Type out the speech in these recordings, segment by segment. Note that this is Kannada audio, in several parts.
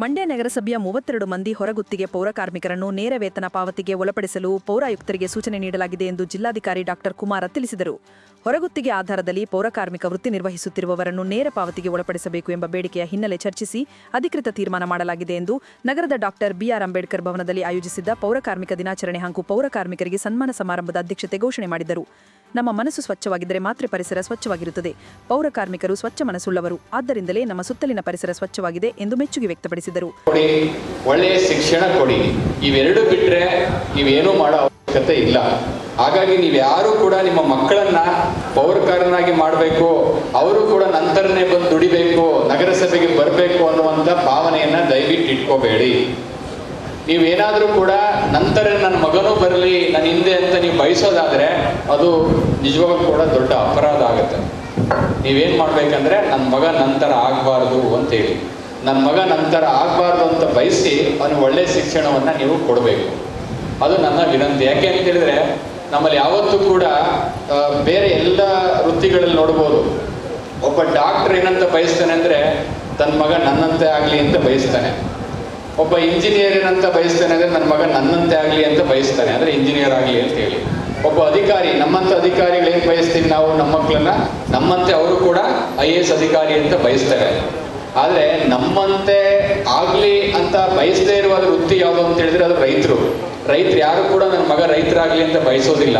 ಮಂಡ್ಯ ನಗರಸಭೆಯ ಮೂವತ್ತೆರಡು ಮಂದಿ ಹೊರಗುತ್ತಿಗೆ ಪೌರ ಕಾರ್ಮಿಕರನ್ನು ನೇರ ವೇತನ ಪಾವತಿಗೆ ಒಳಪಡಿಸಲು ಪೌರಾಯುಕ್ತರಿಗೆ ಸೂಚನೆ ನೀಡಲಾಗಿದೆ ಎಂದು ಜಿಲ್ಲಾಧಿಕಾರಿ ಡಾಕ್ಟರ್ ಕುಮಾರ ತಿಳಿಸಿದರು. ಹೊರಗುತ್ತಿಗೆ ಆಧಾರದಲ್ಲಿ ಪೌರ ಕಾರ್ಮಿಕ ವೃತ್ತಿ ನಿರ್ವಹಿಸುತ್ತಿರುವವರನ್ನು ನೇರ ಪಾವತಿಗೆ ಒಳಪಡಿಸಬೇಕು ಎಂಬ ಬೇಡಿಕೆಯ ಹಿನ್ನೆಲೆ ಚರ್ಚಿಸಿ ಅಧಿಕೃತ ತೀರ್ಮಾನ ಮಾಡಲಾಗಿದೆ ಎಂದು ನಗರದ ಡಾಕ್ಟರ್ ಬಿಆರ್ ಅಂಬೇಡ್ಕರ್ ಭವನದಲ್ಲಿ ಆಯೋಜಿಸಿದ್ದ ಪೌರ ಕಾರ್ಮಿಕ ದಿನಾಚರಣೆ ಹಾಗೂ ಪೌರ ಕಾರ್ಮಿಕರಿಗೆ ಸನ್ಮಾನ ಸಮಾರಂಭದ ಅಧ್ಯಕ್ಷತೆ ಘೋಷಣೆ ಮಾಡಿದರು. ನಮ್ಮ ಮನಸ್ಸು ಸ್ವಚ್ಛವಾಗಿದ್ದರೆ ಮಾತ್ರ ಪರಿಸರ ಸ್ವಚ್ಛವಾಗಿರುತ್ತದೆ. ಪೌರ ಕಾರ್ಮಿಕರು ಸ್ವಚ್ಛ ಮನಸ್ಸುಳ್ಳವರು. ಆದ್ದರಿಂದಲೇ ನಮ್ಮ ಸುತ್ತಲಿನ ಪರಿಸರ ಸ್ವಚ್ಛವಾಗಿದೆ ಎಂದು ಮೆಚ್ಚುಗೆ ವ್ಯಕ್ತಪಡಿಸಿದರು. ಒಳ್ಳೆಯ ಶಿಕ್ಷಣ ಕೊಡಿ. ಇವೆರಡು ಬಿಟ್ರೆ ನೀವೇನೂ ಮಾಡೋ ಅವಶ್ಯಕತೆ ಇಲ್ಲ. ಹಾಗಾಗಿ ನೀವು ಯಾರು ಕೂಡ ನಿಮ್ಮ ಮಕ್ಕಳನ್ನ ಪೌರಕಾರನಾಗಿ ಮಾಡಬೇಕು, ಅವರು ಕೂಡ ನಂತರನೇ ಬಂದು ದುಡಿಬೇಕು, ನಗರಸಭೆಗೆ ಬರಬೇಕು ಅನ್ನುವಂಥ ಭಾವನೆಯನ್ನ ದಯವಿಟ್ಟು ಇಟ್ಕೋಬೇಡಿ. ನೀವೇನಾದರೂ ಕೂಡ ನಂತರ ನನ್ನ ಮಗನೂ ಬರಲಿ, ನನ್ನ ಹಿಂದೆ ಅಂತ ನೀವು ಬಯಸೋದಾದರೆ ಅದು ನಿಜವಾಗ್ಲೂ ಕೂಡ ದೊಡ್ಡ ಅಪರಾಧ ಆಗುತ್ತೆ. ನೀವೇನು ಮಾಡ್ಬೇಕಂದ್ರೆ ನನ್ನ ಮಗ ನಂತರ ಆಗಬಾರ್ದು ಅಂತೇಳಿ ನನ್ನ ಮಗ ನಂತರ ಆಗಬಾರ್ದು ಅಂತ ಬಯಸಿ ಅವನಿಗೆ ಒಳ್ಳೆ ಶಿಕ್ಷಣವನ್ನ ನೀವು ಕೊಡಬೇಕು. ಅದು ನನ್ನ ವಿನಂತಿ. ಯಾಕೆ ಅಂತ ಹೇಳಿದ್ರೆ, ನಮ್ಮಲ್ಲಿ ಯಾವತ್ತೂ ಕೂಡ ಬೇರೆ ಎಲ್ಲ ವೃತ್ತಿಗಳಲ್ಲಿ ನೋಡ್ಬೋದು. ಒಬ್ಬ ಡಾಕ್ಟರ್ ಏನಂತ ಬಯಸ್ತಾನೆ ಅಂದ್ರೆ ತನ್ನ ಮಗ ನನ್ನಂತೆ ಆಗಲಿ ಅಂತ ಬಯಸ್ತಾನೆ. ಒಬ್ಬ ಇಂಜಿನಿಯರ್ ಅಂತ ಬಯಸ್ತಾನೆ ಅಂದರೆ ನನ್ನ ಮಗ ನನ್ನಂತೆ ಆಗಲಿ ಅಂತ ಬಯಸ್ತಾನೆ. ಅಂದ್ರೆ ಇಂಜಿನಿಯರ್ ಆಗಲಿ ಅಂತ ಹೇಳಿ. ಒಬ್ಬ ಅಧಿಕಾರಿ, ನಮ್ಮಂತ ಅಧಿಕಾರಿಗಳು ಏನ್ ಬಯಸ್ತೀವಿ ನಾವು? ನಮ್ಮ ಮಕ್ಕಳನ್ನ ನಮ್ಮಂತೆ ಅವರು ಕೂಡ ಐ ಎ ಎಸ್ ಅಧಿಕಾರಿ ಅಂತ ಬಯಸ್ತಾರೆ. ಆದರೆ ನಮ್ಮಂತೆ ಆಗಲಿ ಅಂತ ಬಯಸದೇ ಇರುವ ವೃತ್ತಿ ಯಾವುದು ಅಂತ ಹೇಳಿದ್ರೆ ಅದು ರೈತರು. ರೈತರು ಯಾರು ಕೂಡ ನನ್ನ ಮಗ ರೈತರಾಗಲಿ ಅಂತ ಬಯಸೋದಿಲ್ಲ.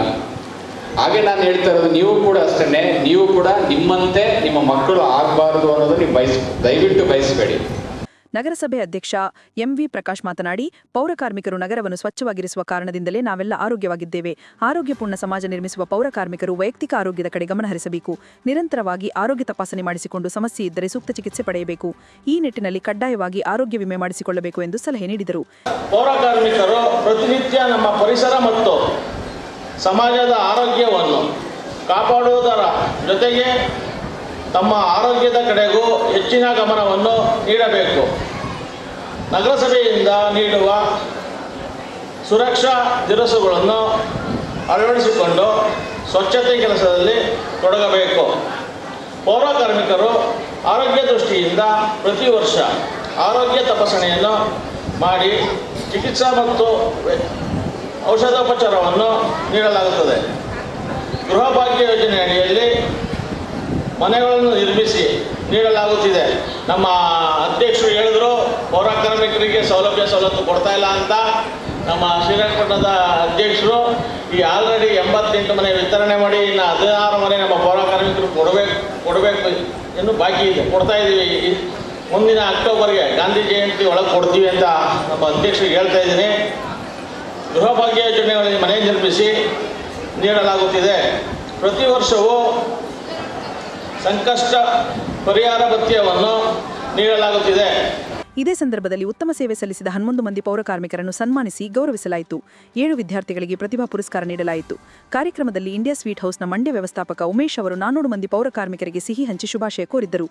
ಹಾಗೆ ನಾನು ಹೇಳ್ತಾ ಇರೋದು, ನೀವು ಕೂಡ ಅಷ್ಟೇ ನೀವು ಕೂಡ ನಿಮ್ಮಂತೆ ನಿಮ್ಮ ಮಕ್ಕಳು ಆಗಬಾರದು ಅನ್ನೋದು ನೀವು ಬಯಸ್, ದಯವಿಟ್ಟು ಬಯಸಬೇಡಿ. ನಗರಸಭೆ ಅಧ್ಯಕ್ಷ ಎಂವಿ ಪ್ರಕಾಶ್ ಮಾತನಾಡಿ, ಪೌರ ಕಾರ್ಮಿಕರು ನಗರವನ್ನು ಸ್ವಚ್ಛವಾಗಿರಿಸುವ ಕಾರಣದಿಂದಲೇ ನಾವೆಲ್ಲ ಆರೋಗ್ಯವಾಗಿದ್ದೇವೆ. ಆರೋಗ್ಯಪೂರ್ಣ ಸಮಾಜ ನಿರ್ಮಿಸುವ ಪೌರ ಕಾರ್ಮಿಕರು ವೈಯಕ್ತಿಕ ಆರೋಗ್ಯದ ಕಡೆ ಗಮನ ಹರಿಸಬೇಕು. ನಿರಂತರವಾಗಿ ಆರೋಗ್ಯ ತಪಾಸಣೆ ಮಾಡಿಸಿಕೊಂಡು ಸಮಸ್ಯೆ ಇದ್ದರೆ ಸೂಕ್ತ ಚಿಕಿತ್ಸೆ ಪಡೆಯಬೇಕು. ಈ ನಿಟ್ಟಿನಲ್ಲಿ ಕಡ್ಡಾಯವಾಗಿ ಆರೋಗ್ಯ ವಿಮೆ ಮಾಡಿಸಿಕೊಳ್ಳಬೇಕು ಎಂದು ಸಲಹೆ ನೀಡಿದರು. ಪೌರ ಕಾರ್ಮಿಕರು ಪ್ರತಿನಿತ್ಯ ನಮ್ಮ ಪರಿಸರ ಮತ್ತು ಸಮಾಜದ ಆರೋಗ್ಯವನ್ನು ಕಾಪಾಡುವುದರ ಜೊತೆಗೆ ತಮ್ಮ ಆರೋಗ್ಯದ ಕಡೆಗೂ ಹೆಚ್ಚಿನ ಗಮನವನ್ನು ನೀಡಬೇಕು. ನಗರಸಭೆಯಿಂದ ನೀಡುವ ಸುರಕ್ಷಾ ದಿರಸುಗಳನ್ನು ಅಳವಡಿಸಿಕೊಂಡು ಸ್ವಚ್ಛತೆ ಕೆಲಸದಲ್ಲಿ ತೊಡಗಬೇಕು. ಪೌರ ಕಾರ್ಮಿಕರು ಆರೋಗ್ಯ ದೃಷ್ಟಿಯಿಂದ ಪ್ರತಿ ವರ್ಷ ಆರೋಗ್ಯ ತಪಾಸಣೆಯನ್ನು ಮಾಡಿ ಚಿಕಿತ್ಸಾ ಮತ್ತು ಔಷಧೋಪಚಾರವನ್ನು ನೀಡಲಾಗುತ್ತದೆ. ಗೃಹಭಾಗ್ಯ ಯೋಜನೆ ಅಡಿಯಲ್ಲಿ ಮನೆಗಳನ್ನು ನಿರ್ಮಿಸಿ ನೀಡಲಾಗುತ್ತಿದೆ. ನಮ್ಮ ಅಧ್ಯಕ್ಷರು ಹೇಳಿದ್ರು ಪೌರಕಾರ್ಮಿಕರಿಗೆ ಸೌಲಭ್ಯ ಸವಲತ್ತು ಕೊಡ್ತಾ ಇಲ್ಲ ಅಂತ. ನಮ್ಮ ಶ್ರೀರಂಗಪಟ್ಟಣದ ಅಧ್ಯಕ್ಷರು, ಈ ಆಲ್ರೆಡಿ ಎಂಬತ್ತೆಂಟು ಮನೆ ವಿತರಣೆ ಮಾಡಿ, ಇನ್ನು ಹದಿನಾರು ಮನೆ ನಮ್ಮ ಪೌರ ಕಾರ್ಮಿಕರು ಕೊಡಬೇಕು ಕೊಡಬೇಕು ಇನ್ನು ಬಾಕಿ ಇದೆ, ಕೊಡ್ತಾ ಇದ್ದೀವಿ ಮುಂದಿನ ಅಕ್ಟೋಬರ್ಗೆ ಗಾಂಧಿ ಜಯಂತಿ ಒಳಗೆ ಕೊಡ್ತೀವಿ ಅಂತ ನಮ್ಮ ಅಧ್ಯಕ್ಷರಿಗೆ ಹೇಳ್ತಾ ಇದ್ದೀನಿ. ಗೃಹಭಾಗ್ಯ ಯೋಜನೆಗಳಲ್ಲಿ ಮನೆ ನಿರ್ಮಿಸಿ ನೀಡಲಾಗುತ್ತಿದೆ. ಪ್ರತಿ ವರ್ಷವೂ ಸಂಕಷ್ಟ ಪರಿಹಾರ ಭತ್ಯವನ್ನು ನೀಡಲಾಗುತ್ತಿದೆ. ಇದೇ ಸಂದರ್ಭದಲ್ಲಿ ಉತ್ತಮ ಸೇವೆ ಸಲ್ಲಿಸಿದ ಹನ್ನೊಂದು ಮಂದಿ ಪೌರ ಕಾರ್ಮಿಕರನ್ನು ಸನ್ಮಾನಿಸಿ ಗೌರವಿಸಲಾಯಿತು. ಏಳು ವಿದ್ಯಾರ್ಥಿಗಳಿಗೆ ಪ್ರತಿಭಾ ಪುರಸ್ಕಾರ ನೀಡಲಾಯಿತು. ಕಾರ್ಯಕ್ರಮದಲ್ಲಿ ಇಂಡಿಯಾ ಸ್ವೀಟ್ ಹೌಸ್ನ ಮಂಡ್ಯ ವ್ಯವಸ್ಥಾಪಕ ಉಮೇಶ್ ಅವರು ನಾನ್ನೂರು ಮಂದಿ ಪೌರ ಕಾರ್ಮಿಕರಿಗೆ ಸಿಹಿ ಹಂಚಿ ಶುಭಾಶಯ ಕೋರಿದ್ದರು.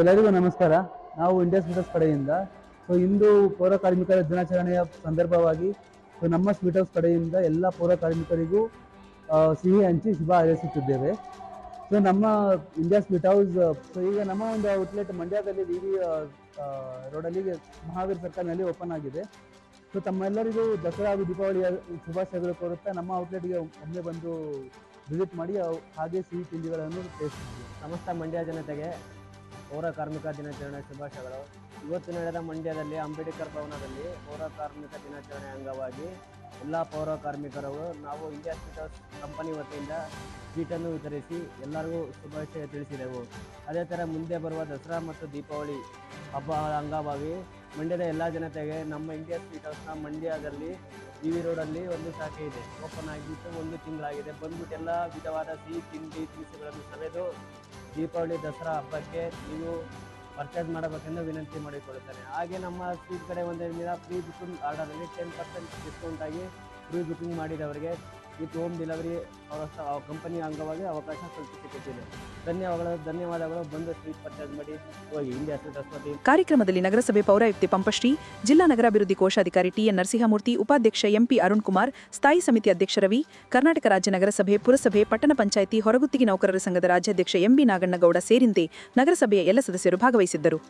ಎಲ್ಲರಿಗೂ ನಮಸ್ಕಾರ. ನಾವು ಇಂಡಿಯಾ ಸ್ವೀಟ್ ಕಡೆಯಿಂದ. ಸೊ ಇಂದು ಪೌರ ಕಾರ್ಮಿಕರ ದಿನಾಚರಣೆಯ ಸಂದರ್ಭವಾಗಿ ಸೊ ನಮ್ಮ ಸ್ವೀಟ್ ಹೌಸ್ ಕಡೆಯಿಂದ ಎಲ್ಲ ಪೌರ ಕಾರ್ಮಿಕರಿಗೂ ಸಿಹಿ ಹಂಚಿ ಶುಭ ಹಾರೈಸುತ್ತಿದ್ದೇವೆ. ಸೊ ನಮ್ಮ ಇಂಡಿಯಾ ಸ್ವೀಟ್ ಹೌಸ್ ಸೊ ಈಗ ನಮ್ಮ ಒಂದು ಔಟ್ಲೆಟ್ ಮಂಡ್ಯದಲ್ಲಿ ವಿ ವಿ ರೋಡಲ್ಲಿ ಮಹಾವೀರ್ ಸರ್ಕಲ್ನಲ್ಲಿ ಓಪನ್ ಆಗಿದೆ. ಸೊ ತಮ್ಮೆಲ್ಲರಿಗೂ ದಸರಾ ಹಾಗೂ ದೀಪಾವಳಿಯ ಶುಭಾಶಯಗಳು ಕೋರುತ್ತಾ ನಮ್ಮ ಔಟ್ಲೆಟ್ಗೆ ಒಮ್ಮೆ ಬಂದು ವಿಸಿಟ್ ಮಾಡಿ ಹಾಗೆ ಸಿಹಿ ತಿಂಡಿಗಳನ್ನು ಟೇಸ್ಟ್ ಮಾಡಿ ಸಮಸ್ತ ಮಂಡ್ಯ ಜನತೆಗೆ. ಪೌರ ಕಾರ್ಮಿಕ ದಿನಾಚರಣೆ ಶುಭಾಶಯಗಳು. ಇವತ್ತು ನಡೆದ ಮಂಡ್ಯದಲ್ಲಿ ಅಂಬೇಡ್ಕರ್ ಭವನದಲ್ಲಿ ಪೌರ ಕಾರ್ಮಿಕ ದಿನಾಚರಣೆ ಅಂಗವಾಗಿ ಎಲ್ಲ ಪೌರ ಕಾರ್ಮಿಕರು ನಾವು ಇಂಡಿಯಾ ಸ್ಪೀಟರ್ಸ್ ಕಂಪನಿ ವತಿಯಿಂದ ಸ್ವೀಟನ್ನು ವಿತರಿಸಿ ಎಲ್ಲರಿಗೂ ಶುಭಾಶಯ ತಿಳಿಸಿದೆವು. ಅದೇ ಥರ ಮುಂದೆ ಬರುವ ದಸರಾ ಮತ್ತು ದೀಪಾವಳಿ ಹಬ್ಬ ಅಂಗವಾಗಿ ಮಂಡ್ಯದ ಎಲ್ಲ ಜನತೆಗೆ ನಮ್ಮ ಇಂಡಿಯಾ ಸ್ವೀಟ್ ಹೌಸ್ನ ಮಂಡ್ಯದಲ್ಲಿ ಟಿ ವಿ ರೋಡಲ್ಲಿ ಒಂದು ಶಾಖೆ ಇದೆ. ಓಪನ್ ಆಗಿಬಿಟ್ಟು ಒಂದು ತಿಂಗಳಾಗಿದೆ. ಬಂದ್ಬಿಟ್ಟು ಎಲ್ಲ ವಿಧವಾದ ಸಿಹಿ ತಿಂಡಿ ತಿನಿಸುಗಳನ್ನು ಸವೆದು ದೀಪಾವಳಿ ದಸರಾ ಹಬ್ಬಕ್ಕೆ ನೀವು ಪರ್ಚೇಸ್ ಮಾಡಬೇಕೆಂದು ವಿನಂತಿ ಮಾಡಿಕೊಳ್ಳುತ್ತೇನೆ. ಹಾಗೆ ನಮ್ಮ ಸ್ವೀಟ್ ಕಡೆ ಒಂದರಿಂದ ಪ್ರೀ ಬುಕಿಂಗ್ ಆರ್ಡರಲ್ಲಿ ಟೆನ್ ಪರ್ಸೆಂಟ್ ಡಿಸ್ಕೌಂಟ್ ಆಗಿ ಫ್ರೀ ಬುಕಿಂಗ್ ಮಾಡಿದವರಿಗೆ ವಿತ್ ಹೋಮ್ ಡೆಲಿವರಿ ಅವರ ಕಂಪನಿ ಅಂಗವಾಗಿ ಅವಕಾಶ ಕಲ್ಪಿಸಿಕೊಟ್ಟಿದೆ. ಧನ್ಯವಾದಗಳು ಧನ್ಯವಾದಗಳು. ಬಂದು ಸ್ವೀಟ್ ಪರ್ಚೇಸ್ ಮಾಡಿ, ಹೋಗಿ ಇಂಡಿಯಾ ಸ್ವೀಟ್ ಕಾರ್ಯಕ್ರಮದಲ್ಲಿ ನಗರಸಭೆ ಪೌರಾಯುಕ್ತೆ ಪಂಪಶ್ರೀ, ಜಿಲ್ಲಾ ನಗರಾಭಿವೃದ್ಧಿ ಕೋಶಾಧಿಕಾರಿ ಟಿಎನ್ ನರಸಿಂಹಮೂರ್ತಿ, ಉಪಾಧ್ಯಕ್ಷ ಎಂಪಿ ಅರುಣ್ ಕುಮಾರ್ ಸ್ಥಾಯಿ ಸಮಿತಿ ಅಧ್ಯಕ್ಷ ರವಿ, ಕರ್ನಾಟಕ ರಾಜ್ಯ ನಗರಸಭೆ, ಪುರಸಭೆ, ಪಟ್ಟಣ ಪಂಚಾಯಿತಿ, ಹೊರಗುತ್ತಿಗೆ ನೌಕರರ ಸಂಘದ ರಾಜ್ಯಾಧ್ಯಕ್ಷ ಎಂಬಿ ನಾಗಣ್ಣಗೌಡ ಸೇರಿದಂತೆ ನಗರಸಭೆಯ ಎಲ್ಲ ಸದಸ್ಯರು ಭಾಗವಹಿಸಿದ್ದರು.